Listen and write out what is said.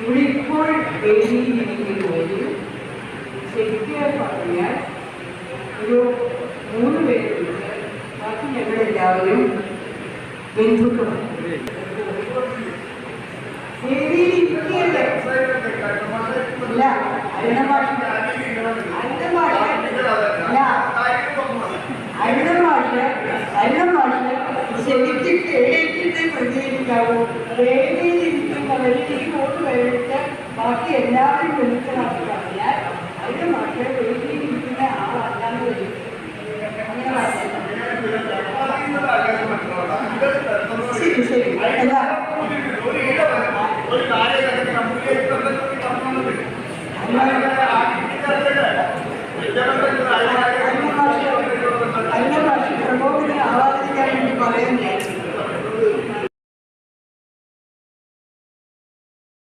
ഇവിടെ വേദിയിലിരിക്കുന്നവരിൽ ശരിക്കും പറഞ്ഞാൽ ഒരു മൂന്ന് പേരുണ്ട് ബാക്കി ഞങ്ങളെല്ലാവരും ബന്ധുക്കളാണ്. ശരിക്കും കേട്ടിട്ട് പ്രതികരിക്കാവൂ. പേരിൽ ഈ മൂന്ന് ബാക്കി എല്ലാവരും വിളിച്ച് നമുക്ക് പറഞ്ഞാൽ അതിന് മക്കളെ വീട്ടിലിരിക്കുന്ന ആളല്ലാന്ന് വരും ശരി ശരി അല്ല. അന്യഭാഷ പ്രബോധന ആവാതിരിക്കാൻ വേണ്ടി പറയുന്നു